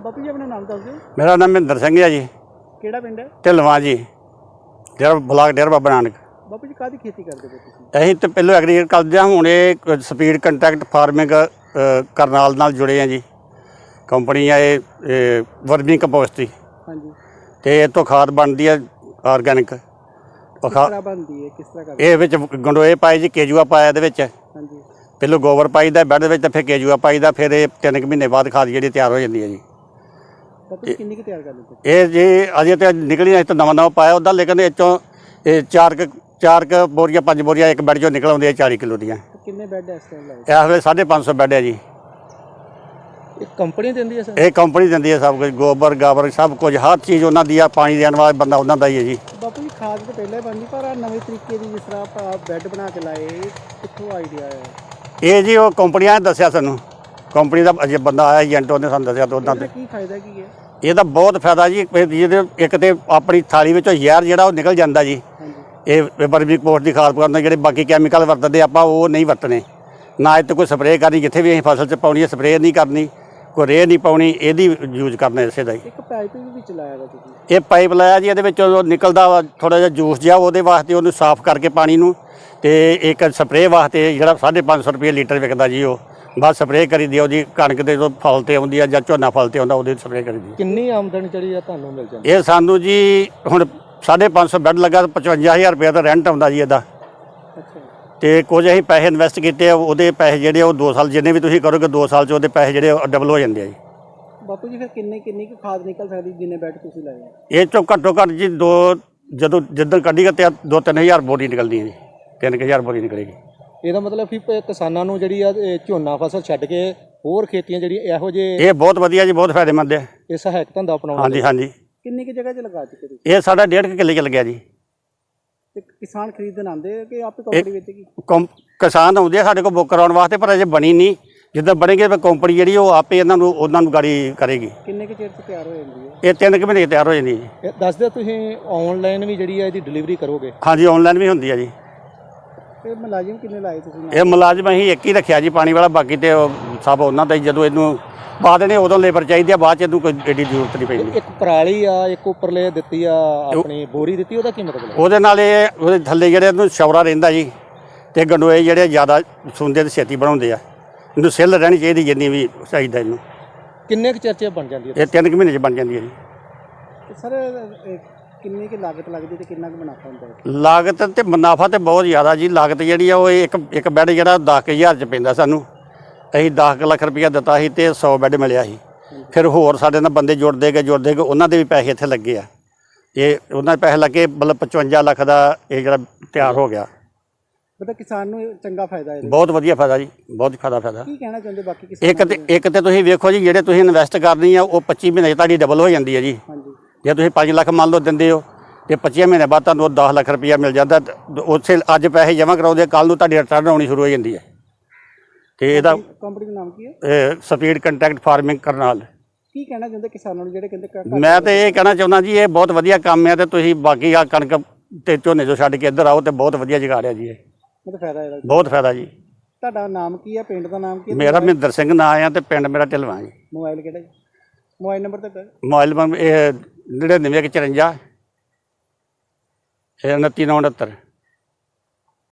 ਬਾਪੂ ਜੀ ਆਪਣਾ ਨਾਮ ਦੱਸ ਦਿਓ। ਮੇਰਾ ਨਾਮ ਮਹਿੰਦਰ ਸਿੰਘ ਹੈ ਜੀ। ਕਿਹੜਾ ਪਿੰਡ ਹੈ? ਢਿਲਵਾਂ ਜੀ। ਡੇਰਾ ਬਲਾਕ ਡੇਰਾ ਬਾਬਾ ਨਾਨਕ। ਬਾਪੂ ਜੀ ਕਾਹਦੀ ਖੇਤੀ ਕਰਦੇ ਹੋ ਤੁਸੀਂ? ਅਸੀਂ ਤੇ ਪਹਿਲਾਂ ਐਗਰੀਕਲਚਰ ਕਰਦੇ ਹਾਂ ਹੁਣ ਇਹ ਸਪੀਡ ਕੰਟੈਕਟ ਫਾਰਮਿੰਗ ਕਰਨਾਲ ਨਾਲ ਜੁੜੇ ਆ ਜੀ। ਕੰਪਨੀ ਆ ਇਹ ਇਹ ਵਰਮੀ ਕੰਪੋਸਟ ਦੀ। ਹਾਂਜੀ। ਤੇ ਇਹ ਤੋਂ ਖਾਦ ਬਣਦੀ ਹੈ ਆਰਗੈਨਿਕ ਕਿਸ ਤਰ੍ਹਾਂ ਬਣਦੀ ਹੈ? ਕਿਸ ਤਰ੍ਹਾਂ ਕਰਦੇ ਇਹ ਵਿੱਚ ਗੰਡੋਏ ਪਾਏ ਜੀ ਕੇਜੂਆ ਪਾਇਆ ਇਹਦੇ ਵਿੱਚ। ਹਾਂਜੀ। ਪਹਿਲਾਂ ਗੋਬਰ ਪਾਈਦਾ ਬੈੱਡ ਦੇ ਵਿੱਚ ਤੇ ਫਿਰ ਕੇਜੂਆ ਪਾਈਦਾ ਫਿਰ ਇਹ ਤਿੰਨ ਕੁ ਮਹੀਨੇ ਬਾਅਦ ਖਾਦ ਜਿਹੜੀ ਤਿਆਰ ਹੋ ਜਾਂਦੀ ਹੈ ਜੀ। ਬਾਪੂ ਜੀ ਕਿੰਨੀ ਕੁ ਤਿਆਰ ਕਰ ਲੈਂਦੇ ਇਹ ਜੀ ਅਜੇ ਤੇ ਨਿਕਲੀ ਨਹੀਂ ਤਾਂ ਨਵਾਂ ਨਵਾਂ ਪਾਇਆ ਉਹਦਾ ਲੇਕਿਨ ਇਹ ਚੋਂ ਇਹ ਚਾਰ ਕੁ ਚਾਰ ਕੁ ਬੋਰੀਆਂ ਪੰਜ ਬੋਰੀਆਂ ਇੱਕ ਬੈੱਡ ਚੋਂ ਨਿਕਲ ਆਉਂਦੀਆਂ 40 ਕਿਲੋ ਦੀਆਂ। ਤੇ ਕਿੰਨੇ ਬੈੱਡ ਇਸ ਟਾਈਮ ਲਾਏ? ਇਸ ਵੇਲੇ 550 ਬੈੱਡ ਹੈ ਜੀ। ਇਹ ਕੰਪਨੀ ਦਿੰਦੀ ਹੈ ਸਰ? ਇਹ ਕੰਪਨੀ ਦਿੰਦੀ ਹੈ ਸਭ ਕੁਝ ਗੋਬਰ ਗਾਬਰ ਸਭ ਕੁਝ ਹਰ ਚੀਜ਼ ਉਹਨਾਂ ਦੀ ਆ ਪਾਣੀ ਦੇਣ ਵਾਲਾ ਬੰਦਾ ਉਹਨਾਂ ਦਾ ਹੀ ਹੈ ਜੀ। ਬਾਪੂ ਜੀ ਖਾਦ ਤਾਂ ਪਹਿਲਾਂ ਹੀ ਬਣਦੀ ਪਰ ਆਹ ਨਵੇਂ ਤਰੀਕੇ ਦੀ ਜਿਸ ਤਰ੍ਹਾਂ ਆਪਾਂ ਬੈੱਡ ਬਣਾ ਕੇ ਲਾਏ ਇਹ ਕਿੱਥੋਂ ਆਈਡੀਆ ਆਇਆ? ਇਹ ਜੀ ਉਹ ਕੰਪਨੀਆਂ ਨੇ ਦੱਸਿਆ ਸਾਨੂੰ। ਕੰਪਨੀ ਦਾ ਅਜੇ ਬੰਦਾ ਆਇਆ ਏਜੰਟ ਉਹਨੇ ਸਾਨੂੰ ਦੱਸਿਆ ਤਾਂ ਉਹਨਾਂ ਇਹਦਾ ਤੇ ਕੀ ਫਾਇਦਾ ਕੀ ਹੈ? ਇਹਦਾ ਬਹੁਤ ਫਾਇਦਾ ਜੀ ਇਹ ਜਿਹਦੇ ਇੱਕ ਤੇ ਆਪਣੀ ਥਾਲੀ ਵਿੱਚੋਂ ਜ਼ਹਿਰ ਜਿਹੜਾ ਉਹ ਨਿਕਲ ਜਾਂਦਾ ਜੀ। ਇਹ ਵਰਮੀ ਕੰਪੋਸਟ ਦੀ ਖਾਦ ਪਾਉਂਦੇ ਜਿਹੜੇ ਬਾਕੀ ਕੈਮੀਕਲ ਵਰਤਦੇ ਆਪਾਂ ਉਹ ਨਹੀਂ ਵਰਤਣੇ। ਨਾ ਇਹ ਤੇ ਕੋਈ ਸਪਰੇਅ ਕਰਨੀ ਜਿੱਥੇ ਵੀ ਅਸੀਂ ਫਸਲ 'ਚ ਪਾਉਣੀ ਹੈ ਸਪਰੇਅ ਨਹੀਂ ਕਰਨੀ ਕੋਈ ਰੇਹ ਨਹੀਂ ਪਾਉਣੀ ਇਹਦੀ ਯੂਜ਼ ਕਰਨਾ ਇਸੇ ਦਾ ਹੀ। ਇੱਕ ਪਾਈਪ ਵੀ ਵਿੱਚ ਲਾਇਆ ਵਾ ਤੁਸੀਂ? ਇਹ ਪਾਈਪ ਲਾਇਆ ਜੀ ਇਹਦੇ ਵਿੱਚ ਨਿਕਲਦਾ ਵਾ ਥੋੜਾ ਜਿਹਾ ਜੂਸ ਜਿਹਾ ਉਹਦੇ ਵਾਸਤੇ ਉਹਨੂੰ ਸਾਫ਼ ਕਰਕੇ ਪਾਣੀ ਨੂੰ ਤੇ ਇੱਕ ਸਪਰੇਅ ਵਾਸਤੇ ਜਿਹੜਾ 550 ਰੁਪਏ ਲੀਟਰ ਵਿਕਦਾ ਜੀ ਉਹ। ਬਸ ਸਪਰੇਅ ਕਰੀ ਦਿਓ ਜੀ ਕਣਕ ਦੇ ਜਦੋਂ ਫਲ ਤੇ ਆਉਂਦੀ ਆ ਜਾਂ ਝੋਨਾ ਫਲ ਤੇ ਆਉਂਦਾ ਉਹਦੇ ਸਪਰੇਅ ਕਰੀ ਦਿਓ। ਕਿੰਨੀ ਆਮਦਨ ਜਿਹੜੀ ਆ ਤੁਹਾਨੂੰ ਮਿਲ ਜਾਂਦੀ? ਇਹ ਸਾਨੂੰ ਜੀ ਹੁਣ 550 ਬੈੱਡ ਲੱਗਾ ਤਾਂ 55000 ਰੁਪਏ ਦਾ ਰੈਂਟ ਆਉਂਦਾ ਜੀ ਇਹਦਾ। ਤੇ ਕੁਝ ਅਸੀਂ ਪੈਸੇ ਇਨਵੈਸਟ ਕੀਤੇ ਆ ਉਹਦੇ ਪੈਸੇ ਜਿਹੜੇ ਉਹ 2 ਸਾਲ ਜਿੰਨੇ ਵੀ ਤੁਸੀਂ ਕਰੋਗੇ 2 ਸਾਲ ਚ ਉਹਦੇ ਪੈਸੇ ਜਿਹੜੇ ਡਬਲ ਹੋ ਜਾਂਦੇ ਆ ਜੀ। ਬਾਪੂ ਜੀ ਫਿਰ ਕਿੰਨੇ ਕਿੰਨੀ ਕੁ ਖਾਦ ਨਿਕਲ ਸਕਦੀ ਜਿੰਨੇ ਬੈੱਡ ਤੁਸੀਂ ਲਾਏ ਆ? ਇਹ ਚੋਂ ਘੱਟੋ ਘੱਟ ਜੀ ਦੋ ਜਦੋਂ ਜਿੱਦਣ ਕੱਢੀ ਤੇ 2-3000 ਬੋਰੀ ਨਿਕਲਦੀ ਹੈ ਜੀ। 3000 ਬੋਰੀ ਨਿਕਲੇਗੀ। ਇਹਦਾ ਮਤਲਬ ਵੀ ਪ- ਕਿਸਾਨਾਂ ਨੂੰ ਜਿਹੜੀ ਆ ਇਹ ਝੋਨਾ ਫਸਲ ਛੱਡ ਕੇ ਹੋਰ ਖੇਤੀਆਂ ਜਿਹੜੀਆਂ ਇਹੋ ਜਿਹੇ ਇਹ ਬਹੁਤ ਵਧੀਆ ਜੀ ਬਹੁਤ ਫਾਇਦੇਮੰਦ ਹੈ। ਇਹ ਸਹਾਇਕ ਧੰਦਾ ਅਪਣਾਉਣਾ ਹਾਂਜੀ ਹਾਂਜੀ। ਕਿੰਨੀ ਕੁ ਜਗ੍ਹਾ 'ਚ ਲਗਾ ਚੁੱਕੇ ਤੁਸੀਂ ਇਹ ਸਾਡਾ ਡੇਢ ਕੁ ਕਿੱਲੇ ਚ ਲੱਗਿਆ ਜੀ। ਤੇ ਕਿਸਾਨ ਖਰੀਦਣ ਆਉਂਦੇ ਆ ਕਿ ਆਪੇ ਕੰਪਨੀ ਵਿੱਚ ਕੀ ਕੰਪ- ਕਿਸਾਨ ਆਉਂਦੇ ਆ ਸਾਡੇ ਕੋਲ ਬੁੱਕ ਕਰਾਉਣ ਵਾਸਤੇ ਪਰ ਅਜੇ ਬਣੀ ਨਹੀਂ। ਜਿੱਦਾਂ ਬਣੇਗੀ ਤਾਂ ਕੰਪਨੀ ਜਿਹੜੀ ਉਹ ਆਪੇ ਇਹਨਾਂ ਨੂੰ ਉਹਨਾਂ ਨੂੰ ਗਾੜੀ ਕਰੇਗੀ। ਕਿੰਨੇ ਕੁ ਚਿਰ 'ਚ ਤਿਆਰ ਹੋ ਜਾਂਦੀ ਹੈ? ਇਹ ਤਿੰਨ ਕੁ ਮਹੀਨੇ 'ਚ ਤਿਆਰ ਹੋ ਜਾਂਦੀ ਹੈ ਜੀ। ਇਹ ਦੱਸ ਦਿਓ ਤੁਸੀਂ ਆਨਲਾਈਨ ਵੀ ਜਿਹੜੀ ਆ ਇਹਦੀ ਡਿਲੀਵਰੀ ਕਰੋਗੇ? ਹਾਂਜੀ ਆਨਲਾਈਨ ਵੀ ਹੁੰਦੀ ਹੈ ਜੀ। ਤੇ ਮੁਲਾਜ਼ਮ ਕਿੰਨੇ ਲਾਏ ਤੁਸੀਂ ਨਾਲ? ਇਹ ਮੁਲਾਜ਼ਮ ਅਸੀਂ ਇੱਕ ਹੀ ਰੱਖਿਆ ਜੀ ਪਾਣੀ ਵਾਲਾ ਬਾਕੀ ਤੇ ਉਹ ਸਭ ਉਹਨਾਂ ਦਾ ਹੀ ਜਦੋਂ ਇਹਨੂੰ ਪਾ ਦੇਣੇ ਉਦੋਂ ਲੇਬਰ ਚਾਹੀਦੀ ਆ ਬਾਅਦ ਚ ਇਹਨੂੰ ਕੋਈ ਏਡੀ ਜ਼ਰੂਰਤ ਨਹੀਂ ਪੈਂਦੀ। ਇੱਕ ਪਰਾਲੀ ਆ ਇੱਕ ਉੱਪਰਲੇ ਦਿੱਤੀ ਆ ਆਪਣੀ ਬੋਰੀ ਦਿੱਤੀ ਉਹਦਾ ਕੀ ਮਤਲਬ ਉਹਦੇ ਨਾਲ ਇਹ ਉਹਦੇ ਥੱਲੇ ਜਿਹੜੇ ਇਹਨੂੰ ਸ਼ੌਰਾ ਰਹਿੰਦਾ ਜੀ ਤੇ ਗੰਡੋਏ ਜਿਹੜੇ ਜ਼ਿਆਦਾ ਸੁੰਦੇ ਤੇ ਛੇਤੀ ਬਣਾਉਂਦੇ ਆ। ਇਹਨੂੰ ਸਿੱਲ ਰਹਿਣੀ ਚਾਹੀਦੀ ਜਿੰਨੀ ਵੀ ਚਾਹੀਦਾ ਇਹਨੂੰ। ਕਿੰਨੇ ਕੁ ਚਰਚੇ ਬਣ ਜਾਂਦੀ ਹੈ? ਇਹ ਤਿੰਨ ਕੁ ਮਹੀਨੇ ਚ ਬਣ ਜਾਂਦੀ ਹੈ ਜੀ। ਸਰ ਕਿੰਨੀ ਕੁ ਲਾਗਤ ਲੱਗਦੀ ਤੇ ਕਿੰਨਾ ਕੁ ਮੁਨਾਫਾ ਹੁੰਦਾ ਹੈ? ਲਾਗਤ ਤੇ ਮੁਨਾਫਾ ਤੇ ਬਹੁਤ ਜ਼ਿਆਦਾ ਜੀ। ਲਾਗਤ ਜਿਹੜੀ ਆ ਉਹ ਇੱਕ ਇੱਕ ਬੈੱਡ ਜਿਹੜਾ 10000 ਚ ਪੈਂਦਾ ਸਾਨੂੰ। ਅਸੀਂ 10 ਲੱਖ ਰੁਪਇਆ ਦਿੱਤਾ ਸੀ ਤੇ 100 ਬੈੱਡ ਮਿਲਿਆ ਸੀ। ਫਿਰ ਹੋਰ ਸਾਡੇ ਨਾਲ ਬੰਦੇ ਜੁੜਦੇ ਗਏ ਜੁੜਦੇ ਗਏ। ਉਹਨਾਂ ਦੇ ਵੀ ਪੈਸੇ ਇੱਥੇ ਲੱਗੇ ਆ। ਇਹ ਉਹਨਾਂ ਦੇ ਪੈਸੇ ਲੱਗੇ ਮਤਲਬ 55 ਲੱਖ ਦਾ ਇਹ ਜਿਹੜਾ ਤਿਆਰ ਹੋ ਗਿਆ। ਮਤਲਬ ਕਿਸਾਨ ਨੂੰ ਚੰਗਾ ਫਾਇਦਾ ਹੈ ਬਹੁਤ ਵਧੀਆ ਫਾਇਦਾ ਜੀ। ਬਹੁਤ ਫਾਇਦਾ ਫਾਇਦਾ। ਕੀ ਕਹਿਣਾ ਚਾਹੁੰਦੇ ਬਾਕੀ ਕਿਸਾਨ ਇੱਕ ਤੇ ਇੱਕ ਤੇ ਤੁਸੀਂ ਵੇਖੋ ਜੀ ਜਿਹੜੇ ਤੁਸੀਂ ਇਨਵੈਸਟ ਕਰਨੀ ਆ ਉਹ 25 ਮਹੀਨੇ ਤੁਹਾਡੀ ਡਬਲ ਹੋ ਜਾਂਦੀ ਹੈ ਜੀ। ਜੇ ਤੁਸੀਂ 5 ਲੱਖ ਮੰਨ ਲਓ ਦਿੰਦੇ ਹੋ ਤੇ 25 ਮਹੀਨੇ ਬਾਅਦ ਤੁਹਾਨੂੰ 10 ਲੱਖ ਰੁਪਇਆ ਮਿਲ ਜਾਂਦਾ ਉੱਥੇ ਅੱਜ ਪੈਸੇ ਜਮ੍ਹਾਂ ਕਰਾਉਂਦੇ ਕੱਲ ਨੂੰ ਤੁਹਾਡੀ ਰਿਟਰਨ ਆਉਣੀ ਸ਼ੁਰੂ ਹੋ ਜਾਂਦੀ ਹੈ। ਤੇ ਇਹਦਾ ਕੰਪਨੀ ਦਾ ਨਾਮ ਕੀ ਹੈ? ਸਪੀਡ ਕੰਟੈਕਟ ਫਾਰਮਿੰਗ ਕਰਨ ਨਾਲ ਕੀ ਕਹਿਣਾ ਚਾਹੁੰਦੇ ਕਿਸਾਨਾਂ ਨੂੰ ਜਿਹੜੇ ਕਹਿੰਦੇ ਮੈਂ ਤੇ ਇਹ ਕਹਿਣਾ ਚਾਹੁੰਦਾ ਜੀ ਇਹ ਬਹੁਤ ਵਧੀਆ ਕੰਮ ਹੈ ਤੇ ਤੁਸੀਂ ਬਾਕੀ ਆ ਕਣਕ ਤੇ ਝੋਨੇ ਤੋਂ ਛੱਡ ਕੇ ਇੱਧਰ ਆਓ ਤੇ ਬਹੁਤ ਵਧੀਆ ਜਗਾੜ ਹੈ ਜੀ ਇਹ। ਮਤਲਬ ਫਾਇਦਾ ਇਹਦਾ ਬਹੁਤ ਫਾਇਦਾ ਜੀ। ਤੁਹਾਡਾ ਨਾਮ ਕੀ ਹੈ? ਪਿੰਡ ਦਾ ਨਾਮ ਕੀ ਹੈ? ਮੇਰਾ ਮਹਿੰਦਰ ਸਿੰਘ ਨਾਂ ਆ ਤੇ ਪਿੰਡ ਮੇਰਾ ਢਿਲਵਾਂ ਜੀ। ਮੋਬਾਈਲ ਕਿਹੜਾ ਜੀ? ਮੋਬਾਈਲ ਨੰਬਰ ਤੇ ਮੋਬਾਈਲ ਨੰਬਰ ਇਹ ਨੜਿਨਵੇਂ ਇੱਕ ਚੁਰੰਜਾ ਇਹ ਉਣੱਤੀ ਨੌ ਉਣੱਤਰ